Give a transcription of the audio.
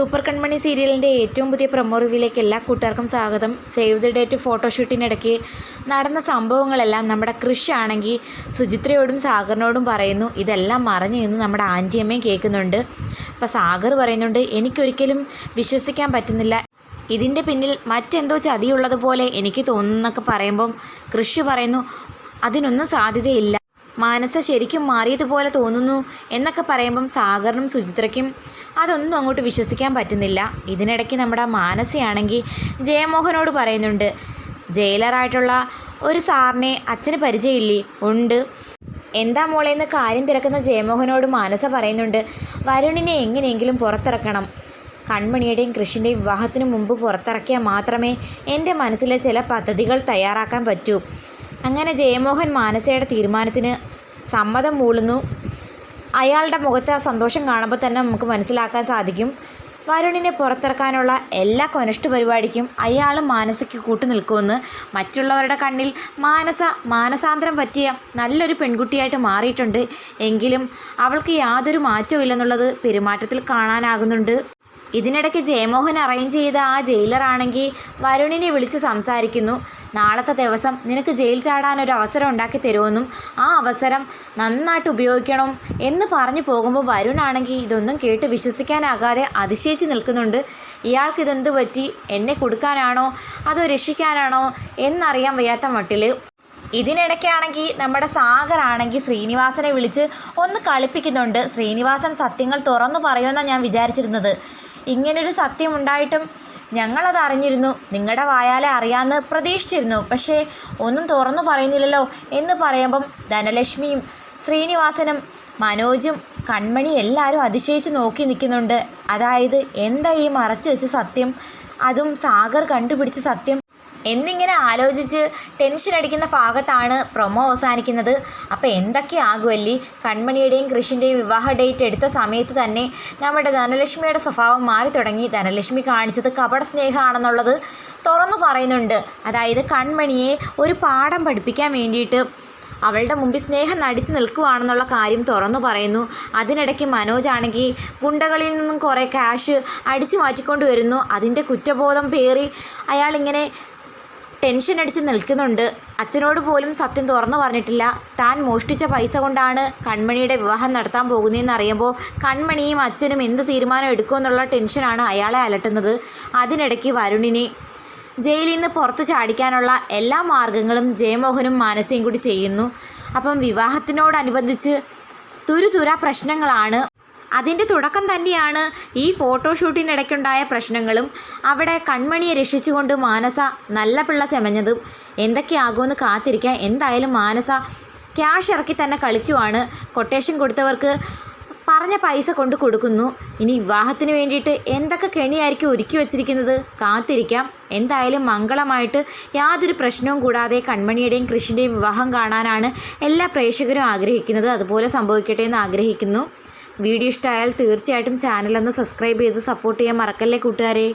Super കൺമണി സീരിയലിന്റെ ഏറ്റവും പുതിയ പ്രൊമോ റിവ്യൂലേക്ക് എല്ലാ കൂട്ടുകാർക്കും സ്വാഗതം. സേവ് ദി ഡേറ്റ് ഫോട്ടോഷൂട്ടിനിടയ്ക്ക് നടന്ന സംഭവങ്ങളെല്ലാം നമ്മുടെ കൃഷി ആണെങ്കിൽ സുചിത്രയോടും സാഗറിനോടും പറയുന്നു. ഇതെല്ലാം മറഞ്ഞു എന്ന് നമ്മുടെ ആന്റിയമ്മയും കേൾക്കുന്നുണ്ട്. അപ്പോൾ സാഗർ പറയുന്നുണ്ട് എനിക്കൊരിക്കലും വിശ്വസിക്കാൻ പറ്റുന്നില്ല. ഇതിന്റെ പിന്നിൽ മറ്റെന്തോ ചതിയുള്ളതുപോലെ എനിക്ക് തോന്നുന്നൊക്കെ പറയുമ്പം കൃഷി പറയുന്നു അതിനൊന്നും സാധ്യതയില്ല. മാനസ ശരിക്കും മാറിയതുപോലെ തോന്നുന്നു എന്നൊക്കെ പറയുമ്പം സാഗറിനും സുചിത്രയ്ക്കും അതൊന്നും അങ്ങോട്ട് വിശ്വസിക്കാൻ പറ്റുന്നില്ല. ഇതിനിടയ്ക്ക് നമ്മുടെ മാനസയാണെങ്കിൽ ജയമോഹനോട് പറയുന്നുണ്ട് ജയിലറായിട്ടുള്ള ഒരു സാറിനെ അച്ഛന് പരിചയമില്ലേ? ഉണ്ട്. എന്താ മോളെ എന്ന് കാര്യം തിരക്കുന്ന ജയമോഹനോട് മാനസ പറയുന്നുണ്ട് വരുണിനെ എങ്ങനെയെങ്കിലും പുറത്തിറക്കണം. കൺമണിയുടെയും കൃഷിന്റെയും വിവാഹത്തിന് മുമ്പ് പുറത്തിറക്കിയാൽ മാത്രമേ എന്റെ മനസ്സിലെ ചില പദ്ധതികൾ തയ്യാറാക്കാൻ പറ്റൂ. അങ്ങനെ ജയമോഹൻ മാനസയുടെ തീരുമാനത്തിന് സമ്മതം മൂളുന്നു. അയാളുടെ മുഖത്ത് ആ സന്തോഷം കാണുമ്പോൾ തന്നെ നമുക്ക് മനസ്സിലാക്കാൻ സാധിക്കും. വരുണിനെ പുറത്തിറക്കാനുള്ള എല്ലാ കൊനഷ്ട പരിപാടിക്കും അയാൾ മാനസയ്ക്ക് കൂട്ടു നിൽക്കുമെന്ന് മറ്റുള്ളവരുടെ കണ്ണിൽ മാനസ മാനസാന്തരം പറ്റിയ നല്ലൊരു പെൺകുട്ടിയായിട്ട് മാറിയിട്ടുണ്ട്. എങ്കിലും അവൾക്ക് യാതൊരു മാറ്റവും ഇല്ലെന്നുള്ളത് പെരുമാറ്റത്തിൽ കാണാനാകുന്നുണ്ട്. ഇതിനിടയ്ക്ക് ജയമോഹൻ അറേഞ്ച് ചെയ്ത ആ ജയിലറാണെങ്കിൽ വരുണിനെ വിളിച്ച് സംസാരിക്കുന്നു. നാളത്തെ ദിവസം നിനക്ക് ജയിൽ ചാടാൻ ഒരു അവസരം ഉണ്ടാക്കി തരുമെന്നും ആ അവസരം നന്നായിട്ട് ഉപയോഗിക്കണം എന്ന് പറഞ്ഞു പോകുമ്പോൾ വരുണാണെങ്കിൽ ഇതൊന്നും കേട്ട് വിശ്വസിക്കാനാകാതെ അതിശയിച്ച് നിൽക്കുന്നുണ്ട്. ഇയാൾക്ക് ഇതെന്ത് പറ്റി? എന്നെ കൊടുക്കാനാണോ? അതോ രക്ഷിക്കാനാണോ? എന്നറിയാൻ വയ്യാത്ത മട്ടിൽ ഇതിനിടയ്ക്കാണെങ്കിൽ നമ്മുടെ സാഗറാണെങ്കിൽ ശ്രീനിവാസനെ വിളിച്ച് ഒന്ന് കളിപ്പിക്കുന്നുണ്ട്. ശ്രീനിവാസൻ സത്യങ്ങൾ തുറന്നു പറയുമെന്നാണ് ഞാൻ വിചാരിച്ചിരുന്നത്. ഇങ്ങനൊരു സത്യം ഉണ്ടായിട്ടും ഞങ്ങളത് അറിഞ്ഞിരുന്നു. നിങ്ങളുടെ വായാലെ അറിയാമെന്ന് പ്രതീക്ഷിച്ചിരുന്നു. പക്ഷേ ഒന്നും തുറന്നു പറയുന്നില്ലല്ലോ എന്ന് പറയുമ്പം ധനലക്ഷ്മിയും ശ്രീനിവാസനും മനോജും കൺമണി എല്ലാവരും അതിശയിച്ച് നോക്കി നിൽക്കുന്നുണ്ട്. അതായത് എന്താ ഈ മറച്ചു വെച്ച സത്യം? അതും സാഗർ കണ്ടുപിടിച്ച സത്യം? എന്നിങ്ങനെ ആലോചിച്ച് ടെൻഷൻ അടിക്കുന്ന ഭാഗത്താണ് പ്രൊമോ അവസാനിക്കുന്നത്. അപ്പോൾ എന്തൊക്കെ എന്തൊക്കെയാകുമല്ലേ കൺമണിയുടെയും കൃഷിന്റെയും വിവാഹ ഡേറ്റ് എടുത്ത സമയത്ത് തന്നെ നമ്മുടെ ധനലക്ഷ്മിയുടെ സ്വഭാവം മാറി തുടങ്ങി. ധനലക്ഷ്മി കാണിച്ചത് കപട സ്നേഹമാണെന്നുള്ളത് തുറന്നു പറയുന്നുണ്ട്. അതായത് കൺമണിയെ ഒരു പാഠം പഠിപ്പിക്കാൻ വേണ്ടിയിട്ട് അവളുടെ മുമ്പിൽ സ്നേഹം നടിച്ചു നിൽക്കുവാണെന്നുള്ള കാര്യം തുറന്നു പറയുന്നു. അതിനിടയ്ക്ക് മനോജ് ആണെങ്കിൽ ഗുണ്ടകളിൽ നിന്നും കുറേ ക്യാഷ് അടിച്ചു മാറ്റിക്കൊണ്ട് വരുന്നു. അതിന്റെ കുറ്റബോധം പേറി അയാളിങ്ങനെ ടെൻഷൻ അടിച്ച് നിൽക്കുന്നുണ്ട്. അച്ഛനോട് പോലും സത്യം തുറന്നു പറഞ്ഞിട്ടില്ല. താൻ മോഷ്ടിച്ച പൈസ കൊണ്ടാണ് കൺമണിയുടെ വിവാഹം നടത്താൻ പോകുന്നതെന്ന് അറിയുമ്പോൾ കൺമണിയും അച്ഛനും എന്ത് തീരുമാനം എടുക്കുമെന്നുള്ള ടെൻഷനാണ് അയാളെ അലട്ടുന്നത്. അതിനിടയ്ക്ക് വരുണിനെ ജയിലിൽ നിന്ന് പുറത്ത് ചാടിക്കാനുള്ള എല്ലാ മാർഗങ്ങളും ജയമോഹനും മാനസയും കൂടി ചെയ്യുന്നു. അപ്പം വിവാഹത്തിനോടനുബന്ധിച്ച് തുരുതുര പ്രശ്നങ്ങളാണ് അതിന്റെ തുടക്കം തന്നെയാണ് ഈ ഫോട്ടോഷൂട്ടിനിടയ്ക്കുണ്ടായ പ്രശ്നങ്ങളും. അവിടെ കൺമണിയെ രക്ഷിച്ചുകൊണ്ട് മാനസ നല്ല പിള്ള ചെമഞ്ഞതും എന്തൊക്കെയാകുമെന്ന് കാത്തിരിക്കാൻ എന്തായാലും മാനസ ക്യാഷ് ഇറക്കി തന്നെ കളിക്കുവാണ്. കൊട്ടേഷൻ കൊടുത്തവർക്ക് പറഞ്ഞ പൈസ കൊണ്ട് കൊടുക്കുന്നു. ഇനി വിവാഹത്തിന് വേണ്ടിയിട്ട് എന്തൊക്കെ കെണിയായിരിക്കും ഒരുക്കി വച്ചിരിക്കുന്നത് കാത്തിരിക്കാം. എന്തായാലും മംഗളമായിട്ട് യാതൊരു പ്രശ്നവും കൂടാതെ കൺമണിയുടെയും കൃഷിന്റെയും വിവാഹം കാണാനാണ് എല്ലാ പ്രേക്ഷകരും ആഗ്രഹിക്കുന്നത്. അതുപോലെ സംഭവിക്കട്ടെ എന്ന് ആഗ്രഹിക്കുന്നു. വീഡിയോ ഇഷ്ടമായാൽ തീർച്ചയായിട്ടും ചാനലൊന്ന് സബ്സ്ക്രൈബ് ചെയ്ത് സപ്പോർട്ട് ചെയ്യാൻ മറക്കല്ലേ കൂട്ടുകാരെ?